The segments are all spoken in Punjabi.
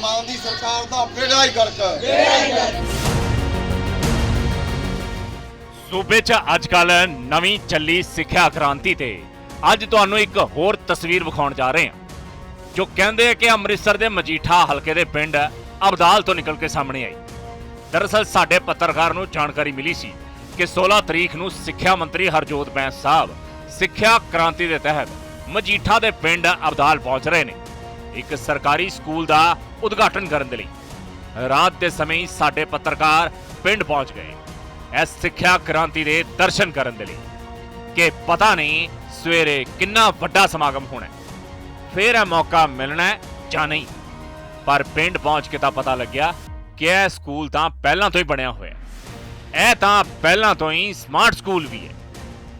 ਮਾਨ ਦੀ ਸਰਕਾਰ ਦਾ ਬੇੜਾ ਹੀ ਗਰਕ। ਸੂਬੇ 'ਚ ਅੱਜਕੱਲ ਨਵੀਂ ਚੱਲੀ ਸਿੱਖਿਆ ਕ੍ਰਾਂਤੀ ਤੇ ਅੱਜ ਤੁਹਾਨੂੰ ਇੱਕ ਹੋਰ ਤਸਵੀਰ ਵਿਖਾਉਣ ਜਾ ਰਹੇ ਹਾਂ ਜੋ ਕਹਿੰਦੇ ਆ ਕਿ ਅੰਮ੍ਰਿਤਸਰ ਦੇ ਮਜੀਠਾ ਹਲਕੇ ਦੇ ਪਿੰਡ ਅਬਦਾਲ ਤੋਂ ਨਿਕਲ ਕੇ ਸਾਹਮਣੇ ਆਈ। ਦਰਅਸਲ ਸਾਡੇ ਪੱਤਰਕਾਰ ਨੂੰ ਜਾਣਕਾਰੀ ਮਿਲੀ ਸੀ ਕਿ 16 ਤਰੀਕ ਨੂੰ ਸਿੱਖਿਆ ਮੰਤਰੀ ਹਰਜੋਤ ਬੈਂਸ ਸਾਹਿਬ ਸਿੱਖਿਆ ਕ੍ਰਾਂਤੀ ਦੇ ਤਹਿਤ ਮਜੀਠਾ ਦੇ ਪਿੰਡ ਅਬਦਾਲ ਪਹੁੰਚ ਰਹੇ ਨੇ। ਇੱਕ ਸਰਕਾਰੀ ਸਕੂਲ ਦਾ ਉਦਘਾਟਨ ਕਰਨ ਦੇ ਲਈ। ਰਾਤ ਦੇ ਸਮੇਂ ਸਾਡੇ ਪੱਤਰਕਾਰ ਪਿੰਡ ਪਹੁੰਚ ਗਏ। ਇਸ ਸਿੱਖਿਆ ਕ੍ਰਾਂਤੀ ਦੇ ਦਰਸ਼ਨ ਕਰਨ ਦੇ ਲਈ। ਕਿ ਪਤਾ ਨਹੀਂ ਸਵੇਰੇ ਕਿੰਨਾ ਵੱਡਾ ਸਮਾਗਮ ਹੋਣਾ ਹੈ। ਫਿਰ ਇਹ ਮੌਕਾ ਮਿਲਣਾ ਜਾਂ ਨਹੀਂ। ਪਰ ਪਿੰਡ ਪਹੁੰਚ ਕੇ ਤਾਂ ਪਤਾ ਲੱਗਿਆ ਕਿ ਇਹ ਸਕੂਲ ਤਾਂ ਪਹਿਲਾਂ ਤੋਂ ਹੀ ਬਣਿਆ ਹੋਇਆ ਇਹ ਤਾਂ ਪਹਿਲਾਂ ਤੋਂ ਹੀ ਸਮਾਰਟ ਸਕੂਲ ਵੀ ਹੈ।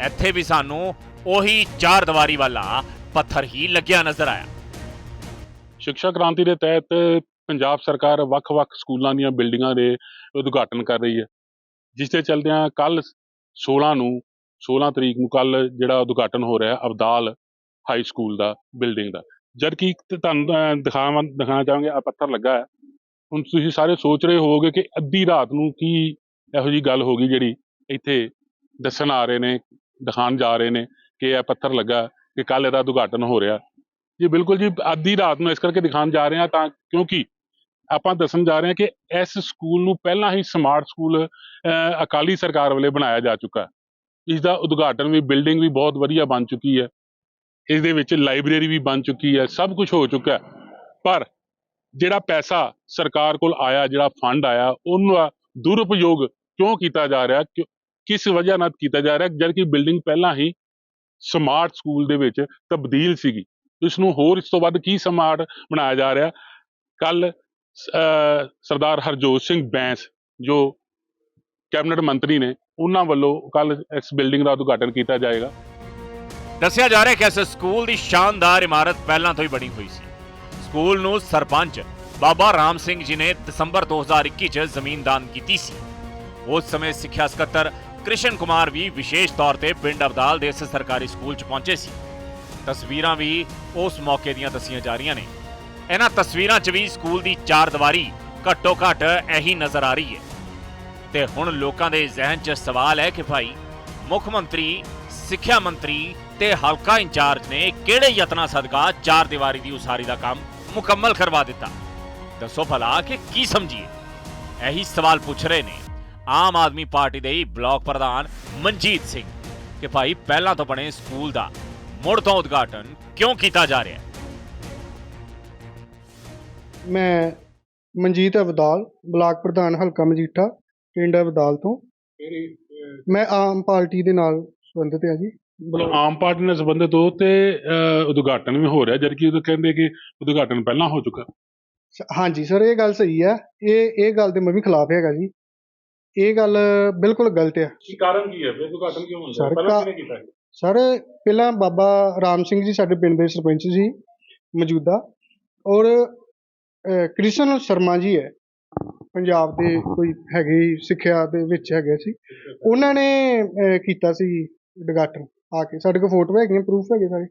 ਇੱਥੇ ਵੀ ਸਾਨੂੰ ਉਹੀ ਚਾਰ ਦੀਵਾਰੀ ਵਾਲਾ ਪੱਥਰ ਹੀ ਲੱਗਿਆ ਨਜ਼ਰ ਆਇਆ। ਸਿੱਖਿਆ ਕ੍ਰਾਂਤੀ ਦੇ ਤਹਿਤ ਪੰਜਾਬ ਸਰਕਾਰ ਵੱਖ-ਵੱਖ ਸਕੂਲਾਂ ਦੀਆਂ ਬਿਲਡਿੰਗਾਂ ਦੇ ਉਦਘਾਟਨ ਕਰ ਰਹੀ ਹੈ, ਜਿਸ ਦੇ ਚਲਦਿਆਂ ਕੱਲ 16 ਨੂੰ 16 ਤਰੀਕ ਨੂੰ ਕੱਲ ਜਿਹੜਾ ਉਦਘਾਟਨ ਹੋ ਰਿਹਾ ਅਬਦਾਲ ਹਾਈ ਸਕੂਲ ਦਾ, ਬਿਲਡਿੰਗ ਦਾ। ਜਦ ਕਿ ਤੁਹਾਨੂੰ ਦਿਖਾਵਾਂ, ਦਿਖਾਣਾ ਚਾਹਾਂਗੇ ਆ ਪੱਥਰ ਲੱਗਾ ਹੈ। ਹੁਣ ਤੁਸੀਂ ਸਾਰੇ ਸੋਚ ਰਹੇ ਹੋਵੋਗੇ ਕਿ ਅੱਧੀ ਰਾਤ ਨੂੰ ਕੀ ਇਹੋ ਜੀ ਗੱਲ ਹੋ ਗਈ ਜਿਹੜੀ ਇੱਥੇ ਦੱਸਣ ਆ ਰਹੇ ਨੇ ਦਿਖਾਣ ਜਾ ਰਹੇ ਨੇ ਕਿ ਇਹ ਪੱਥਰ ਲੱਗਾ, ਕਿ ਕੱਲ ਇਹਦਾ ਉਦਘਾਟਨ ਹੋ ਰਿਹਾ। ਜੀ, ਬਿਲਕੁਲ ਜੀ, ਅੱਧੀ ਰਾਤ ਨੂੰ ਇਸ ਕਰਕੇ ਦਿਖਾਉਣ ਜਾ ਰਹੇ ਹਾਂ ਤਾਂ ਕਿਉਂਕਿ ਆਪਾਂ ਦੱਸਣ ਜਾ ਰਹੇ ਹਾਂ ਕਿ ਇਸ ਸਕੂਲ ਨੂੰ ਪਹਿਲਾਂ ਹੀ ਸਮਾਰਟ ਸਕੂਲ ਅਕਾਲੀ ਸਰਕਾਰ ਵੱਲੋਂ ਬਣਾਇਆ ਜਾ ਚੁੱਕਾ ਹੈ। ਇਸ ਦਾ ਉਦਘਾਟਨ ਵੀ ਬਿਲਡਿੰਗ ਵੀ ਬਹੁਤ ਵਧੀਆ ਬਣ ਚੁੱਕੀ ਹੈ। ਇਸ ਦੇ ਵਿੱਚ ਲਾਇਬ੍ਰੇਰੀ ਵੀ ਬਣ ਚੁੱਕੀ ਹੈ, ਸਭ ਕੁਝ ਹੋ ਚੁੱਕਾ ਪਰ ਜਿਹੜਾ ਪੈਸਾ ਸਰਕਾਰ ਕੋਲ ਆਇਆ, ਜਿਹੜਾ ਫੰਡ ਆਇਆ ਉਹਨੂੰ ਦਾ ਦੁਰਉਪਯੋਗ ਕਿਉਂ ਕੀਤਾ ਜਾ ਰਿਹਾ ਕਿਉਂ- ਕਿਸ ਵਜ੍ਹਾ ਨਾਲ ਕੀਤਾ ਜਾ ਰਿਹਾ, ਜਦਕਿ ਬਿਲਡਿੰਗ ਪਹਿਲਾਂ ਹੀ ਸਮਾਰਟ ਸਕੂਲ ਦੇ ਵਿੱਚ ਤਬਦੀਲ ਸੀਗੀ। ਇਸ ਨੂੰ ਹੋਰ ਇਸ ਤੋਂ ਵੱਧ ਕੀ ਸਮਾਰਟ ਬਣਾਇਆ ਜਾ ਰਿਹਾ? ਕੱਲ ਸਰਦਾਰ ਹਰਜੋਤ ਸਿੰਘ ਬੈਂਸ, ਜੋ ਕੈਬਨਿਟ ਮੰਤਰੀ ਨੇ, ਉਹਨਾਂ ਵੱਲੋਂ ਕੱਲ ਇਸ ਬਿਲਡਿੰਗ ਦਾ ਉਦਘਾਟਨ ਕੀਤਾ ਜਾਏਗਾ। ਦੱਸਿਆ ਜਾ ਰਿਹਾ ਕਿ ਇਸ ਸਕੂਲ ਦੀ ਸ਼ਾਨਦਾਰ ਇਮਾਰਤ ਪਹਿਲਾਂ ਤੋਂ ਹੀ ਬਣੀ ਹੋਈ ਸੀ। ਸਕੂਲ ਨੂੰ ਸਰਪੰਚ ਬਾਬਾ ਰਾਮ ਸਿੰਘ ਜੀ ਨੇ ਦਸੰਬਰ 2021 ਚ ਜ਼ਮੀਨ ਦਾਨ ਕੀਤੀ ਸੀ। ਉਸ ਸਮੇਂ ਸਿੱਖਿਆ ਸਕੱਤਰ ਕ੍ਰਿਸ਼ਨ ਕੁਮਾਰ ਵੀ ਵਿਸ਼ੇਸ਼ ਤੌਰ ਤੇ ਪਿੰਡ ਅਬਦਾਲ ਦੇ ਇਸ ਸਰਕਾਰੀ ਸਕੂਲ ਚ ਪਹੁੰਚੇ ਸੀ। ਤਸਵੀਰਾਂ ਵੀ ਉਸ ਮੌਕੇ ਦੀਆਂ ਦੱਸੀਆਂ ਜਾ ਰਹੀਆਂ ਨੇ। ਇਹਨਾਂ ਤਸਵੀਰਾਂ 'ਚ ਵੀ ਸਕੂਲ ਦੀ ਚਾਰ ਦੀਵਾਰੀ ਘੱਟੋ ਘੱਟ ਇਹੀ ਨਜ਼ਰ ਆ ਰਹੀ ਹੈ। ਤੇ ਹੁਣ ਲੋਕਾਂ ਦੇ ਜ਼ਿਹਨ 'ਚ ਸਵਾਲ ਹੈ ਕਿ ਭਾਈ, ਮੁੱਖ ਮੰਤਰੀ, ਸਿੱਖਿਆ ਮੰਤਰੀ ਤੇ ਹਲਕਾ ਇੰਚਾਰਜ ਨੇ ਕਿਹੜੇ ਯਤਨਾਂ ਸਦਕਾ ਚਾਰ ਦੀਵਾਰੀ ਦੀ ਉਸਾਰੀ ਦਾ ਕੰਮ ਮੁਕੰਮਲ ਕਰਵਾ ਦਿੱਤਾ? ਦੱਸੋ ਭਲਾ ਕਿ ਕੀ ਸਮਝੀਏ? ਇਹੀ ਸਵਾਲ ਪੁੱਛ ਰਹੇ ਨੇ ਆਮ ਆਦਮੀ ਪਾਰਟੀ ਦੇ ਹੀ ਬਲਾਕ ਪ੍ਰਧਾਨ ਮਨਜੀਤ ਸਿੰਘ ਕਿ ਭਾਈ ਪਹਿਲਾਂ ਤੋਂ ਬਣੇ ਸਕੂਲ ਦਾ ਮੁੜ ਤੋਂ ਉਦਘਾਟਨ ਕਿਉਂ ਕੀਤਾ ਜਾ ਰਿਹਾ ਹੈ? ਮੈਂ ਮਨਜੀਤ ਅਬਦਾਲ ਬਲਾਕ ਪ੍ਰਧਾਨ ਹਲਕਾ ਮਜੀਠਾ ਪਿੰਡ ਅਬਦਾਲ ਤੋਂ। ਮੈਂ ਆਮ ਪਾਰਟੀ ਦੇ ਨਾਲ ਸੰਬੰਧਿਤ ਹਾਂ ਜੀ। ਆਮ ਪਾਰਟੀ ਨਾਲ ਸੰਬੰਧਿਤ ਹੋ ਤੇ ਅਹ, ਉਦਘਾਟਨ ਵੀ ਹੋ ਰਿਹਾ ਜਦਕਿ ਉਹ ਕਹਿੰਦੇ ਕਿ ਉਦਘਾਟਨ ਪਹਿਲਾਂ ਹੋ ਚੁੱਕਾ। ਹਾਂਜੀ ਸਰ ਇਹ ਗੱਲ ਸਹੀ ਹੈ। ਇਹ ਇਹ ਗੱਲ ਦੇ ਮੈਂ ਵੀ ਖਿਲਾਫ ਹੈਗਾ ਜੀ। ਇਹ ਗੱਲ ਬਿਲਕੁਲ ਗਲਤ ਹੈ। ਕੀ ਕਾਰਨ ਕੀ ਹੈ? ਫਿਰ ਉਦਘਾਟਨ ਕਿਉਂ ਹੁੰਦਾ? ਸਰ, ਪਹਿਲਾਂ ਕਾ- ਕਿਹਨੇ ਕੀਤਾ ਸਰ ਪਹਿਲਾਂ ਬਾਬਾ ਰਾਮ ਸਿੰਘ ਜੀ ਸਾਡੇ ਪਿੰਡ ਦੇ ਸਰਪੰਚ ਸੀ ਮੌਜੂਦਾ ਔਰ ਕ੍ਰਿਸ਼ਨ ਸ਼ਰਮਾ ਜੀ ਹੈ ਪੰਜਾਬ ਦੇ ਕੋਈ ਹੈਗੇ ਸਿੱਖਿਆ ਦੇ ਵਿੱਚ ਹੈਗੇ ਸੀ। ਉਹਨਾਂ ਨੇ ਕੀਤਾ ਸੀ ਉਦਘਾਟਨ ਆ ਕੇ। ਸਾਡੇ ਕੋਲ ਫੋਟੋ ਹੈਗੀਆਂ ਪ੍ਰੂਫ ਹੈਗੇ ਸਾਰੇ।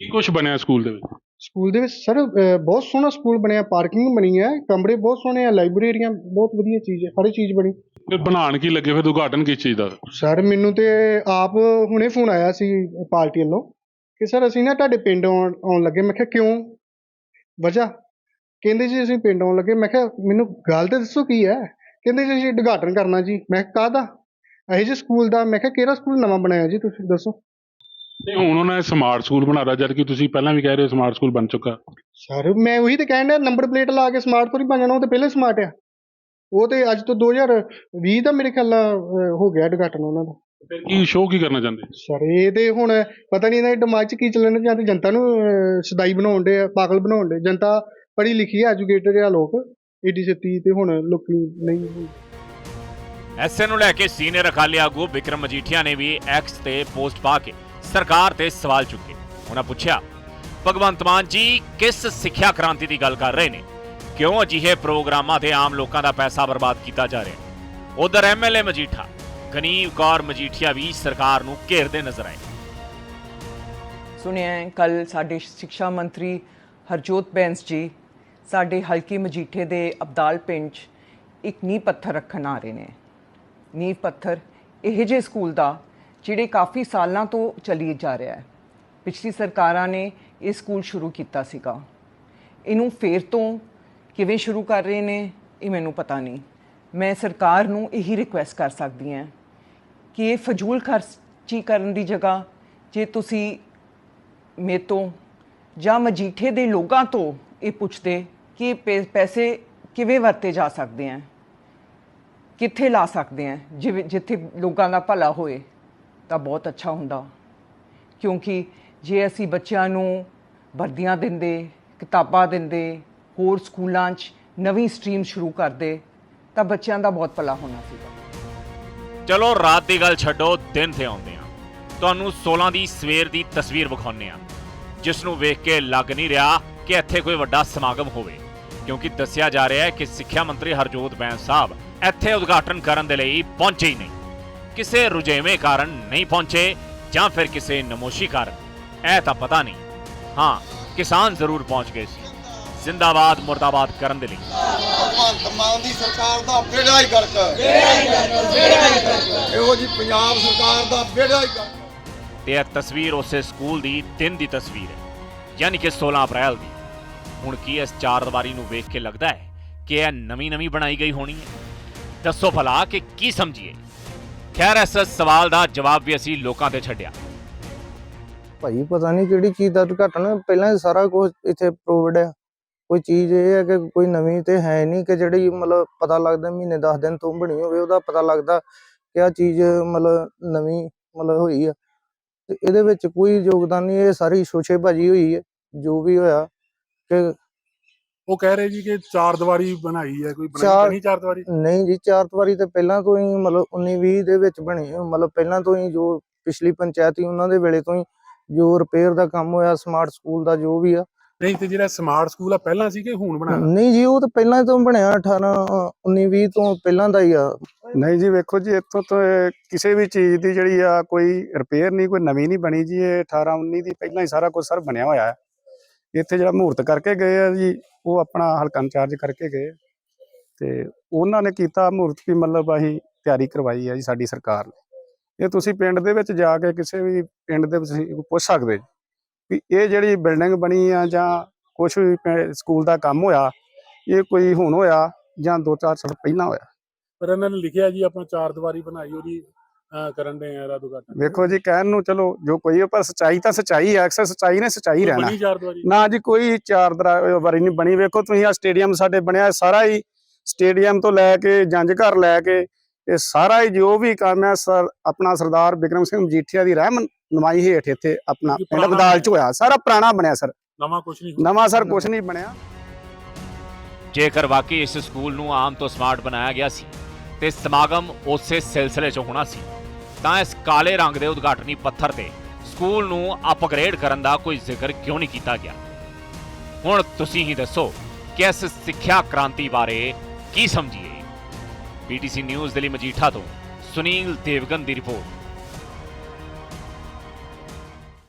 ਕੀ ਕੁਝ ਬਣਿਆ ਸਕੂਲ ਦੇ ਵਿੱਚ? ਸਕੂਲ ਦੇ ਵਿੱਚ ਸਰ ਬਹੁਤ ਸੋਹਣਾ ਸਕੂਲ ਬਣਿਆ ਪਾਰਕਿੰਗ ਬਣੀ ਹੈ ਕਮਰੇ ਬਹੁਤ ਸੋਹਣੇ ਆ ਲਾਇਬ੍ਰੇਰੀਆਂ ਬਹੁਤ ਵਧੀਆ ਚੀਜ਼ ਹੈ ਹਰ ਚੀਜ਼ ਬਣੀ। ਤੇ ਬਣਾਉਣ ਕੀ ਲੱਗੇ? ਫਿਰ ਉਦਘਾਟਨ ਕਿਸ ਚੀਜ਼ ਦਾ? ਸਰ ਮੈਨੂੰ ਤੇ ਆਪ ਹੁਣੇ ਫੋਨ ਆਇਆ ਸੀ ਪਾਰਟੀ ਵੱਲੋਂ ਕਿ ਸਰ ਅਸੀਂ ਨਾ ਤੁਹਾਡੇ ਪਿੰਡ ਆਉਣ ਆਉਣ ਲੱਗੇ। ਮੈਂ ਕਿਹਾ ਕਿਉਂ? ਵਜ੍ਹਾ? ਕਹਿੰਦੇ ਜੀ ਅਸੀਂ ਪਿੰਡ ਆਉਣ ਲੱਗੇ। ਮੈਂ ਕਿਹਾ ਮੈਨੂੰ ਗੱਲ ਤੇ ਦੱਸੋ ਕੀ ਹੈ? ਕਹਿੰਦੇ ਜੀ ਅਸੀਂ ਉਦਘਾਟਨ ਕਰਨਾ ਜੀ। ਮੈਂ ਕਿਹਾ ਕਾਹਦਾ? ਇਹੋ ਜਿਹੇ ਸਕੂਲ ਦਾ? ਮੈਂ ਕਿਹਾ ਕਿਹੜਾ ਸਕੂਲ ਨਵਾਂ ਬਣਾਇਆ ਜੀ ਤੁਸੀਂ? ਦੱਸੋ। ਤੇ ਹੁਣ ਉਹਨਾਂ ਨੇ ਸਮਾਰਟ ਸਕੂਲ ਬਣਾਦਾ ਜਦਕਿ ਤੁਸੀਂ ਪਹਿਲਾਂ ਵੀ ਕਹਿ ਰਹੇ ਹੋ ਸਮਾਰਟ ਸਕੂਲ ਬਣ ਚੁੱਕਾ। ਸਰ ਮੈਂ ਉਹੀ ਤੇ ਕਹਿਣ ਡਿਆ ਨੰਬਰ ਪਲੇਟ ਲਾ ਕੇ ਸਮਾਰਟ ਹੀ ਬਣ ਜਾਣਾ ਉਹ ਤੇ ਪਹਿਲੇ ਸਮਾਰਟ ਆ। ਉਹ ਤੇ ਅੱਜ ਤੋਂ 2020 ਦਾ ਮੇਰੇ ਖਿਆਲ ਨਾਲ ਅਹ, ਹੋ ਗਿਆ ਉਦਘਾਟਨ ਉਹਨਾਂ ਦਾ। ਫਿਰ ਕੀ ਸ਼ੋਅ ਕੀ ਕਰਨਾ ਚਾਹੁੰਦੇ? ਸਰ ਇਹ ਤੇ ਹੁਣ ਪਤਾ ਨਹੀਂ ਇਹਨਾਂ ਦੇ ਦਿਮਾਗ 'ਚ ਕੀ ਚੱਲਣ ਜਾਂ ਤੇ ਜਨਤਾ ਨੂੰ ਅਹ, ਸਦਾਈ ਬਣਾਉਣ ਦੇ ਪਾਗਲ ਬਣਾਉਣ ਦੇ ਜਨਤਾ ਪੜ੍ਹੀ ਲਿਖੀ ਹੈ ਐਜੂਕੇਟਡ ਆ ਲੋਕ ਏਡੀ ਛੇਤੀ ਤੇ ਹੁਣ ਲੋਕੀ ਨਹੀਂ ਐਸੇ ਨੂੰ ਲੈ ਕੇ ਸੀਨੀਅਰ ਅਕਾਲੀ ਆਗੂ ਵਿਕਰਮ ਮਜੀਠੀਆ ਨੇ ਵੀ ਐਕਸ ਤੇ ਪੋਸਟ ਪਾ ਕੇ ਸਰਕਾਰ ਤੇ ਸਵਾਲ ਚੁੱਕੇ। ਉਹਨਾਂ ਪੁੱਛਿਆ ਭਗਵੰਤ ਮਾਨ ਜੀ ਕਿਸ ਸਿੱਖਿਆ ਕ੍ਰਾਂਤੀ ਦੀ ਗੱਲ ਕਰ ਰਹੇ ਨੇ? ਕਿਉਂ ਅਜਿਹੇ ਪ੍ਰੋਗਰਾਮਾਂ ਤੇ ਆਮ ਲੋਕਾਂ ਦਾ ਪੈਸਾ ਬਰਬਾਦ ਕੀਤਾ ਜਾ ਰਿਹਾ ਹੈ? ਉਧਰ ਐਮਐਲਏ ਮਜੀਠਾ, ਗਨੀਵ ਕੌਰ ਮਜੀਠੀਆ ਵੀ ਸਰਕਾਰ ਨੂੰ ਘੇਰਦੇ ਨਜ਼ਰ ਆਏ। ਸੁਣਿਆ ਹੈ ਕੱਲ ਸਾਡੇ ਸਿੱਖਿਆ ਮੰਤਰੀ ਹਰਜੋਤ ਬੈਂਸ ਜੀ ਸਾਡੇ ਹਲਕੀ ਮਜੀਠੇ ਦੇ ਅਬਦਾਲ ਪਿੰਡ 'ਚ ਇੱਕ ਨੀਂਹ ਪੱਥਰ ਰੱਖਣ ਆ ਰਹੇ ਨੇ। ਨੀਂਹ ਪੱਥਰ ਇਹ ਜੇ ਸਕੂਲ ਦਾ ਜਿਹੜੇ ਕਾਫੀ ਸਾਲਾਂ ਤੋਂ ਚੱਲੀ ਜਾ ਰਿਹਾ ਹੈ। ਪਿਛਲੀ ਸਰਕਾਰਾਂ ਨੇ ਇਹ ਸਕੂਲ ਸ਼ੁਰੂ ਕੀਤਾ ਸੀਗਾ। ਇਹਨੂੰ ਫੇਰ ਤੋਂ ਕਿਵੇਂ ਸ਼ੁਰੂ ਕਰ ਰਹੇ ਨੇ, ਇਹ ਮੈਨੂੰ ਪਤਾ ਨਹੀਂ। ਮੈਂ ਸਰਕਾਰ ਨੂੰ ਇਹੀ ਰਿਕੁਐਸਟ ਕਰ ਸਕਦੀ ਹਾਂ ਕਿ ਇਹ ਫਜ਼ੂਲ ਖਰਚੀ ਕਰਨ ਦੀ ਜਗ੍ਹਾ ਜੇ ਤੁਸੀਂ ਮੇਰੇ ਤੋਂ ਜਾਂ ਮਜੀਠੇ ਦੇ ਲੋਕਾਂ ਤੋਂ ਇਹ ਪੁੱਛਦੇ ਕਿ ਪੈ- ਪੈਸੇ ਕਿਵੇਂ ਵਰਤੇ ਜਾ ਸਕਦੇ ਹੈ, ਕਿੱਥੇ ਲਾ ਸਕਦੇ ਹੈ, ਜਿਵੇਂ ਜਿੱਥੇ ਲੋਕਾਂ ਦਾ ਭਲਾ ਹੋਏ, ਤਾਂ ਬਹੁਤ ਅੱਛਾ ਹੁੰਦਾ। ਕਿਉਂਕਿ ਜੇ ਅਸੀਂ ਬੱਚਿਆਂ ਨੂੰ ਵਰਦੀਆਂ ਦਿੰਦੇ, ਕਿਤਾਬਾਂ ਦਿੰਦੇ ਹੋਰ ਸਕੂਲਾਂ 'ਚ ਨਵੀਂ ਸਟਰੀਮ ਸ਼ੁਰੂ ਕਰਦੇ, ਤਾਂ ਬੱਚਿਆਂ ਦਾ ਬਹੁਤ ਭਲਾ ਹੋਣਾ ਸੀਗਾ। ਚਲੋ, ਰਾਤ ਦੀ ਗੱਲ ਛੱਡੋ, ਦਿਨ ਤੇ ਆਉਂਦੇ ਆ ਤੁਹਾਨੂੰ 16 ਦੀ ਸਵੇਰ ਦੀ ਤਸਵੀਰ ਵਿਖਾਉਂਦੇ ਆ ਜਿਸ ਨੂੰ ਵੇਖ ਕੇ ਲੱਗ ਨਹੀਂ ਰਿਹਾ ਕਿ ਇੱਥੇ ਕੋਈ ਵੱਡਾ ਸਮਾਗਮ ਹੋਵੇ, ਕਿਉਂਕਿ ਦੱਸਿਆ ਜਾ ਰਿਹਾ ਹੈ ਕਿ ਸਿੱਖਿਆ ਮੰਤਰੀ ਹਰਜੋਤ ਬੈਂਸ ਸਾਹਿਬ ਇੱਥੇ ਉਦਘਾਟਨ ਕਰਨ ਦੇ ਲਈ ਪਹੁੰਚੇ ਹੀ ਨਹੀਂ। ਕਿਸੇ ਰੁਝੇਵੇਂ ਕਾਰਨ ਨਹੀਂ ਪਹੁੰਚੇ, ਜਾਂ ਫਿਰ ਕਿਸੇ ਨਮੋਸ਼ੀ ਕਾਰਨ, ਇਹ ਤਾਂ ਪਤਾ ਨਹੀਂ। ਹਾਂ, ਕਿਸਾਨ ਜ਼ਰੂਰ ਪਹੁੰਚ ਗਏ ਸੀ। ਜ਼ਿੰਦਾਬਾਦ ਮੁਰਦਾਬਾਦ ਕਰਨ ਦੇ ਲਈ। ਭਗਵੰਤ ਮਾਨ ਦੀ ਸਰਕਾਰ ਦਾ ਬੇੜਾ ਹੀ ਗਰਕ ਬੇੜਾ ਹੀ। ਗਰਕ ਬੇੜਾ ਹੀ ਗਰਕ ਇਹੋ ਜੀ ਪੰਜਾਬ ਸਰਕਾਰ ਦਾ ਬੇੜਾ ਹੀ ਗਰਕ ਤੇ ਇਹ ਤਸਵੀਰ ਉਸੇ ਸਕੂਲ ਦੀ ਦਿਨ ਦੀ ਤਸਵੀਰ ਹੈ। ਯਾਨੀ ਕਿ 16 ਅਪ੍ਰੈਲ ਦੀ। ਹੁਣ ਕੀ ਇਸ ਚਾਰ ਦੀਵਾਰੀ ਨੂੰ ਵੇਖ ਕੇ ਲੱਗਦਾ ਹੈ ਕਿ ਇਹ ਨਵੀਂ ਨਵੀਂ ਬਣਾਈ ਗਈ ਹੋਣੀ ਹੈ? ਦੱਸੋ ਭਲਾ ਕਿ ਕੀ ਸਮਝੀਏ? ਖੈਰ ਇਸ ਸਵਾਲ ਦਾ ਜਵਾਬ ਵੀ ਅਸੀਂ ਲੋਕਾਂ ਤੇ ਛੱਡਿਆ। ਭਾਈ ਪਤਾ ਨਹੀਂ ਕਿਹੜੀ ਚੀਜ਼ ਦਾ ਉਦਘਾਟਨ ਪਹਿਲਾਂ ਹੀ ਸਾਰਾ ਕੁਝ ਇੱਥੇ ਪ੍ਰੋਵਾਈਡ ਹੈ। ਕੋਈ ਚੀਜ਼ ਇਹ ਹੈ ਕਿ ਕੋਈ ਨਵੀਂ ਤੇ ਹੈ ਨਹੀਂ ਕਿ ਜਿਹੜੀ ਮਤਲਬ ਪਤਾ ਲੱਗਦਾ ਮਹੀਨੇ 10 ਦਿਨ ਤੋਂ ਬਣੀ ਹੋਵੇ ਉਹਦਾ ਪਤਾ ਲੱਗਦਾ ਕਿ ਆ ਚੀਜ਼ ਮਤਲਬ ਨਵੀਂ ਮਤਲਬ ਹੋਈ ਆ ਤੇ ਇਹਦੇ ਵਿੱਚ ਕੋਈ ਯੋਗਦਾਨ ਨਹੀਂ ਇਹ ਸਾਰੀ ਸ਼ੋਸ਼ੇਬਾਜ਼ੀ ਹੋਈ ਹੈ ਜੋ ਵੀ ਹੋਇਆ ਕਿ ਉਹ ਕਹਿ ਰਹੇ ਜੀ ਕਿ ਚਾਰ ਦੀਵਾਰੀ ਬਣਾਈ ਹੈ ਕੋਈ ਬਣਾਈ ਨਹੀਂ ਚਾਰ ਦੀਵਾਰੀ ਨਹੀਂ ਜੀ ਚਾਰ ਦੀਵਾਰੀ ਤੇ ਪਹਿਲਾਂ ਤੋਂ ਹੀ ਮਤਲਬ 19 20 ਦੇ ਵਿੱਚ ਬਣੀ ਹੈ। ਮਤਲਬ ਪਹਿਲਾਂ ਤੋਂ ਹੀ ਜੋ ਪਿਛਲੀ ਪੰਚਾਇਤ ਸੀ ਉਹਨਾਂ ਦੇ ਵੇਲੇ ਤੋਂ ਹੀ ਜੋ ਰਿਪੇਅਰ ਦਾ ਕੰਮ ਹੋਇਆ ਸਮਾਰਟ ਸਕੂਲ ਦਾ ਜੋ ਵੀ ਆ ਨਹੀਂ ਤੇ ਜਿਹੜਾ ਸਮਾਰਟ ਸਕੂਲ ਆ ਪਹਿਲਾਂ ਸੀ ਕਿ ਹੁਣ ਬਣਾਇਆ? ਨਹੀਂ ਜੀ ਉਹ ਤਾਂ ਪਹਿਲਾਂ ਤੋਂ ਬਣਿਆ 18 19 20 ਤੋਂ ਪਹਿਲਾਂ ਦਾ ਹੀ ਆ। ਨਹੀਂ ਜੀ ਵੇਖੋ ਜੀ ਇੱਥੋਂ ਤੋਂ ਇਹ ਕਿਸੇ ਵੀ ਚੀਜ਼ ਦੀ ਜਿਹੜੀ ਆ ਕੋਈ ਰਿਪੇਅਰ ਨਹੀਂ ਕੋਈ ਨਵੀਂ ਨਹੀਂ ਬਣੀ ਜੀ ਇਹ 18 19 ਦੀ ਪਹਿਲਾਂ ਹੀ ਸਾਰਾ ਕੁਝ ਸਰ ਬਣਿਆ ਹੋਇਆ ਹੈ। ਇੱਥੇ ਜਿਹੜਾ ਮਹੂਰਤ ਕਰਕੇ ਗਏ ਆ ਜੀ ਉਹ ਆਪਣਾ ਹਲਕਾ ਇੰਚਾਰਜ ਕਰਕੇ ਗਏ। ਤੇ ਉਹਨਾਂ ਨੇ ਕੀਤਾ ਮਹੂਰਤ ਵੀ ਮਤਲਬ ਅਸੀਂ ਤਿਆਰੀ ਕਰਵਾਈ ਹੈ ਜੀ ਸਾਡੀ ਸਰਕਾਰ ਨੇ। ਇਹ ਤੁਸੀਂ ਪਿੰਡ ਦੇ ਵਿੱਚ ਜਾ ਕੇ ਕਿਸੇ ਵੀ ਪਿੰਡ ਦੇ ਵਿੱਚ ਤੁਸੀਂ ਪੁੱਛ ਸਕਦੇ ਜੀ। ਵੀ ਇਹ ਜਿਹੜੀ ਬਿਲਡਿੰਗ ਬਣੀ ਆ ਜਾਂ ਕੁਝ ਵੀ ਸਕੂਲ ਦਾ ਕੰਮ ਹੋਇਆ ਇਹ ਕੋਈ ਹੁਣ ਹੋਇਆ ਜਾਂ 2-4 ਸਾਲ ਪਹਿਲਾਂ ਹੋਇਆ? ਪਰ ਇਹਨਾਂ ਨੇ ਲਿਖਿਆ ਜੀ ਆਪਾਂ ਚਾਰ ਦੀਵਾਰੀ ਬਣਾਈ ਉਹਦੀ ਕਰਨ ਦੇ ਆ ਰਾਦੂ ਘਾਟ। ਵੇਖੋ ਜੀ ਕਹਿਣ ਨੂੰ ਚਲੋ ਜੋ ਕੋਈ ਪਰ ਸਚਾਈ ਤਾਂ ਸਚਾਈ ਹੈ ਅਕਸਰ ਸਚਾਈ ਨੇ ਸਚਾਈ ਰਹਿਣਾ। ਚਾਰ ਦੀਵਾਰੀ? ਨਾ ਜੀ ਕੋਈ ਚਾਰ ਦਰਾ- ਵਾਰੀ ਨਹੀਂ ਬਣੀ। ਵੇਖੋ ਤੁਸੀਂ ਆ ਸਟੇਡੀਅਮ ਸਾਡੇ ਬਣਿਆ ਸਾਰਾ ਹੀ ਸਟੇਡੀਅਮ ਤੋਂ ਲੈ ਕੇ ਜੰਜ ਘਰ ਲੈ ਕੇ ਇਹ ਸਾਰਾ ਹੀ ਜੋ ਵੀ ਕੰਮ ਹੈ ਸਰ ਆਪਣਾ ਸਰਦਾਰ ਬਿਕਰਮ ਸਿੰਘ ਮਜੀਠੀਆ ਦੀ ਰਹਿਮ ਨਮਾਈ ਹੇਠ ਇੱਥੇ ਆਪਣਾ ਪਿੰਡ ਬਦਾਲ ਚ ਹੋਇਆ। ਸਾਰਾ ਪੁਰਾਣਾ ਬਣਿਆ ਸਰ। ਨਵਾਂ ਕੁਝ ਨਹੀਂ। ਨਵਾਂ ਸਰ ਕੁਝ ਨਹੀਂ ਬਣਿਆ। ਜੇਕਰ ਵਾਕਈ ਇਸ ਸਕੂਲ ਨੂੰ ਆਮ ਤੋਂ ਸਮਾਰਟ ਬਣਾਇਆ ਗਿਆ ਸੀ ਤੇ ਸਮਾਗਮ ਉਸੇ ਸਿਲਸਿਲੇ 'ਚ ਹੋਣਾ ਸੀ ਤਾਂ ਇਸ ਕਾਲੇ ਰੰਗ ਦੇ ਉਦਘਾਟਨੀ ਪੱਥਰ ਤੇ ਸਕੂਲ ਨੂੰ ਅਪਗ੍ਰੇਡ ਕਰਨ ਦਾ ਕੋਈ ਜ਼ਿਕਰ ਕਿਉਂ ਨਹੀਂ ਕੀਤਾ ਗਿਆ? ਹੁਣ ਤੁਸੀਂ ਹੀ ਦੱਸੋ ਕਿ ਇਸ ਸਿੱਖਿਆ ਕ੍ਰਾਂਤੀ ਬਾਰੇ ਕੀ ਸਮਝੀਏ? ਪੀਟੀਸੀ ਨਿਊਜ਼ ਦੇ ਲਈ ਮਜੀਠਾ ਤੋਂ ਸੁਨੀਲ ਦੇਵਗਨ ਦੀ ਰਿਪੋਰਟ।